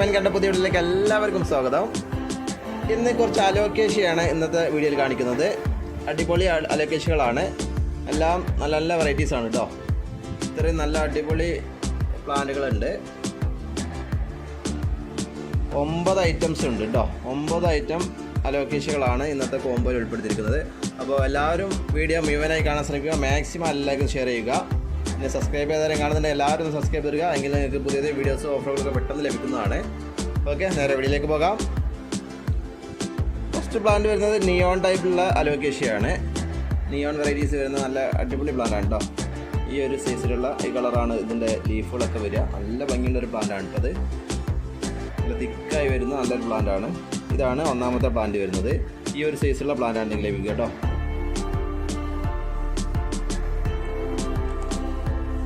Friends കണ്ട പുതിയ വീട്ടിലേക്ക് എല്ലാവർക്കും സ്വാഗതം. ഇന്ന് കുറച്ച് അലോക്കേഷയാണ് ഇന്നത്തെ വീഡിയോയിൽ കാണിക്കുന്നത്. അടിപൊളി അലോക്കേഷകളാണ് എല്ലാം നല്ല നല്ല വെറൈറ്റീസ് ആണ് കേട്ടോ ഇത്രയും നല്ല അടിപൊളി പ്ലാന്റുകളുണ്ട്. ഒമ്പത് ഐറ്റംസ് ഉണ്ട് കേട്ടോ ഒമ്പത് ഐറ്റം അലോക്കേഷകളാണ് ഇന്നത്തെ കോമ്പോയിൽ ഉൾപ്പെടുത്തിയിരിക്കുന്നത്. അപ്പോൾ എല്ലാവരും വീഡിയോ മുഴുവനായി കാണാൻ ശ്രമിക്കുക. മാക്സിമം എല്ലാവർക്കും ഷെയർ ചെയ്യുക. പിന്നെ സബ്സ്ക്രൈബ് ചെയ്താലും കാണുന്നുണ്ട് എല്ലാവരും ഒന്ന് സബ്സ്ക്രൈബ് ചെയ്യുക എങ്കിൽ നിങ്ങൾക്ക് പുതിയ പുതിയ വീഡിയോസ് ഓഫറുകളൊക്കെ പെട്ടെന്ന് ലഭിക്കുന്നതാണ്. ഓക്കെ നേരെ വീഡിയോയിലേക്ക് പോകാം. ഫസ്റ്റ് പ്ലാന്റ് വരുന്നത് നിയോൺ ടൈപ്പിലുള്ള അലോക്കേഷ്യയാണ് നിയോൺ വെറൈറ്റീസ് വരുന്ന നല്ല അടിപൊളി പ്ലാന്റാണ് കേട്ടോ ഈ ഒരു സൈസിലുള്ള ഈ കളറാണ് ഇതിന്റെ ലീഫുകളൊക്കെ വരിക. നല്ല ഭംഗിയുള്ള ഒരു പ്ലാന്റാണ് കേട്ടത് നല്ല തിക്കായി വരുന്ന നല്ലൊരു പ്ലാന്റാണ് ഇതാണ് ഒന്നാമത്തെ പ്ലാന്റ് വരുന്നത്. ഈ ഒരു സൈസുള്ള പ്ലാന്റാണ് ആണ് നിങ്ങൾ ലഭിക്കുക കേട്ടോ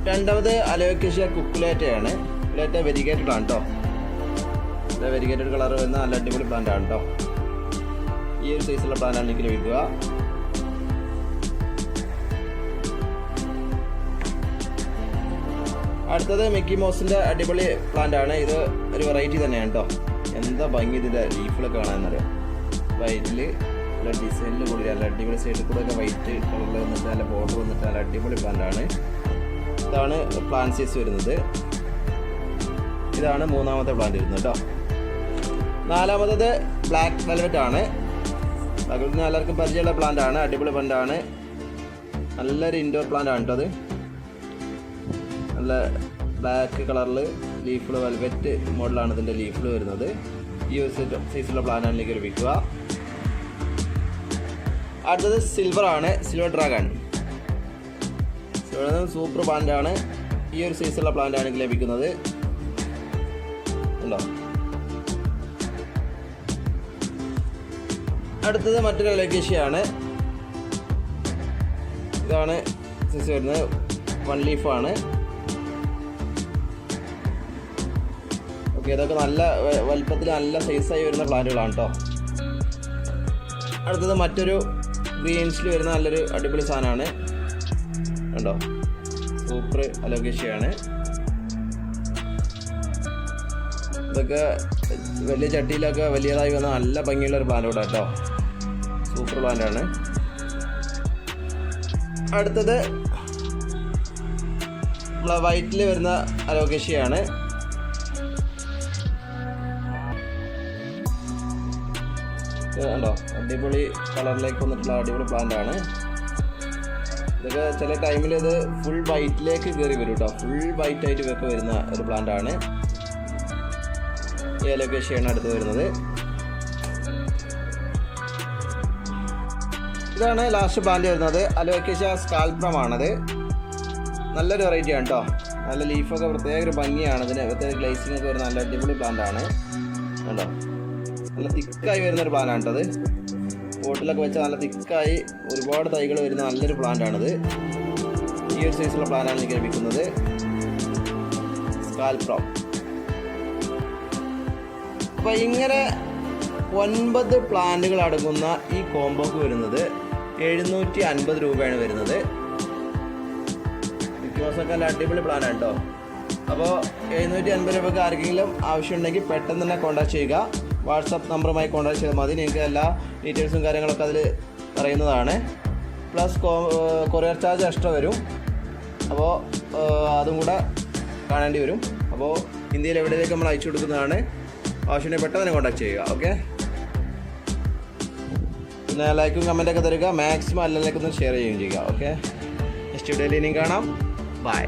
രണ്ടാമത് അലോക്കേഷ്യ കുക്കുലേറ്റയാണ്. കുക്കുലേറ്റ വെരിഗേറ്റഡ് ആണ് കേട്ടോ വെരിഗേറ്റഡ് കളർ വരുന്ന നല്ല അടിപൊളി പ്ലാന്റ് ആണ് കേട്ടോ ഈ ഒരു സൈസുള്ള പ്ലാന്റ് ആണ് എനിക്ക് ലഭിക്കുക അടുത്തത് മിക്കി മോസിന്റെ അടിപൊളി പ്ലാന്റ് ആണ്. ഇത് ഒരു വെറൈറ്റി തന്നെയാണ് കേട്ടോ എന്താ ഭംഗി ഇതിന്റെ ലീഫിലൊക്കെ കാണാമെന്നറിയാം വൈറ്റിൽ നല്ല ഡിസൈനിൽ കൂടി നല്ല അടിപൊളി സൈഡിൽ കൂടെ വൈറ്റ് കളറിൽ വന്നിട്ട് നല്ല ബോർഡർ വന്നിട്ട് നല്ല അടിപൊളി പ്ലാന്റ് ആണ്. ഇതാണ് പ്ലാന്റ് സൈസ് വരുന്നത്. ഇതാണ് മൂന്നാമത്തെ പ്ലാന്റ് വരുന്നത് കേട്ടോ നാലാമത്തത് ബ്ലാക്ക് വെൽവെറ്റ് ആണ്. ബ്ലാക്ക് എല്ലാവർക്കും പരിചയമുള്ള പ്ലാന്റ് ആണ്. അടിപൊളി പ്ലാന്റ് ആണ്. നല്ലൊരു ഇൻഡോർ പ്ലാന്റ് ആണ് കേട്ടോ അത്. നല്ല ബ്ലാക്ക് കളറിൽ ലീഫിൽ വെൽവെറ്റ് മോഡലാണ് ഇതിന്റെ ലീഫിൽ വരുന്നത്. ഈ ഒരു സൈസിലുള്ള പ്ലാന്റാണ് എനിക്ക് ലഭിക്കുക അടുത്തത് സിൽവർ ആണ്. Silver dragon silver super plant ആണ്. ഈ ഒരു സൈസുള്ള പ്ലാന്റ് ആണ് ലഭിക്കുന്നത്. ഉണ്ടോ? അടുത്തത് മറ്റൊരു ലൊക്കേഷ്യയാണ് ഇതാണ് സൈസ് വരുന്നത്. വൺ ലീഫാണ് ഓക്കെ ഇതൊക്കെ നല്ല വലുപ്പത്തിൽ നല്ല സൈസായി വരുന്ന പ്ലാന്റുകളാണ് കേട്ടോ അടുത്തത് മറ്റൊരു ഗ്രീൻസിൽ വരുന്ന നല്ലൊരു അടിപൊളി സാധനമാണ്. കണ്ടോ? സൂപ്പർ അലോകേഷയാണ് ഇതൊക്കെ വലിയ ചട്ടിയിലൊക്കെ വലിയതായി വന്ന നല്ല ഭംഗിയുള്ള ഒരു പ്ലാന്റ് കൂടെ കേട്ടോ. സൂപ്പർ ആണ് അടുത്തത് നമ്മളെ വൈറ്റിൽ വരുന്ന അലോകേഷയാണ് കണ്ടോ? അടിപൊളി കളറിലേക്ക് വന്നിട്ടുള്ള അടിപൊളി പ്ലാന്റ് ആണ് ഇതൊക്കെ ചില ടൈമിൽ ഇത് ഫുൾ വൈറ്റിലേക്ക് കയറി വരും കേട്ടോ ഫുൾ വൈറ്റായിട്ട് ഒക്കെ വരുന്ന ഒരു പ്ലാന്റ് ആണ്. ഈ അലോക്കേഷ്യയാണ് അടുത്ത് വരുന്നത്. ഇതാണ് ലാസ്റ്റ് പ്ലാന്റ് വരുന്നത്. അലോക്കേഷ്യ സ്കാൽപ്രമാണത് നല്ലൊരു വെറൈറ്റിയാണ് കേട്ടോ നല്ല ലീഫൊക്കെ പ്രത്യേക ഒരു ഭംഗിയാണ്. ഇതിന് പ്രത്യേക ഗ്ലേസിംഗ് ഒക്കെ വരുന്ന നല്ല അടിപൊളി പ്ലാന്റ് ആണ്. കണ്ടോ? നല്ല തിക്കായി വരുന്ന ഒരു കേട്ടോ ആണ് അത് ബോട്ടിലൊക്കെ വെച്ച് നല്ല തിക്കായി ഒരുപാട് തൈകൾ വരുന്ന നല്ലൊരു പ്ലാന്റ് ആണിത് ഈ ഒരു സൈസുള്ള പ്ലാന്റാണ് എനിക്ക് ലഭിക്കുന്നത്. സ്കാൽപ്രോ അപ്പൊ ഇങ്ങനെ ഒൻപത് പ്ലാന്റുകൾ അടങ്ങുന്ന ഈ കോംബോക്ക് വരുന്നത് എഴുന്നൂറ്റി അൻപത് രൂപയാണ് വരുന്നത്. ദിവസമൊക്കെ നല്ല അടിപൊളി പ്ലാനാണ് കേട്ടോ. അപ്പോൾ എഴുന്നൂറ്റി അൻപത് രൂപയ്ക്ക് ആർക്കെങ്കിലും ആവശ്യമുണ്ടെങ്കിൽ പെട്ടെന്ന് തന്നെ കോൺടാക്ട് ചെയ്യുക. വാട്സപ്പ് നമ്പറുമായി കോൺടാക്ട് ചെയ്താൽ മതി. നിങ്ങൾക്ക് എല്ലാ ഡീറ്റെയിൽസും കാര്യങ്ങളൊക്കെ അതിൽ പറയുന്നതാണ്. പ്ലസ് കൊറിയർ ചാർജ് എക്സ്ട്രാ വരും. അപ്പോൾ അതും കൂടെ കാണേണ്ടി വരും. അപ്പോൾ ഇന്ത്യയിൽ എവിടെയൊക്കെ നമ്മൾ അയച്ചു കൊടുക്കുന്നതാണ്. ആവശ്യമുണ്ടെങ്കിൽ പെട്ടെന്ന് കോൺടാക്ട് ചെയ്യുക ഓക്കെ? പിന്നെ ലൈക്കും കമന്റൊക്കെ തരിക. മാക്സിമം എല്ലാവർക്കും ഷെയർ ചെയ്യുകയും ചെയ്യുക ഓക്കെ? നെക്സ്റ്റ് വീഡിയോയിൽ ഇനിയും കാണാം. ബൈ.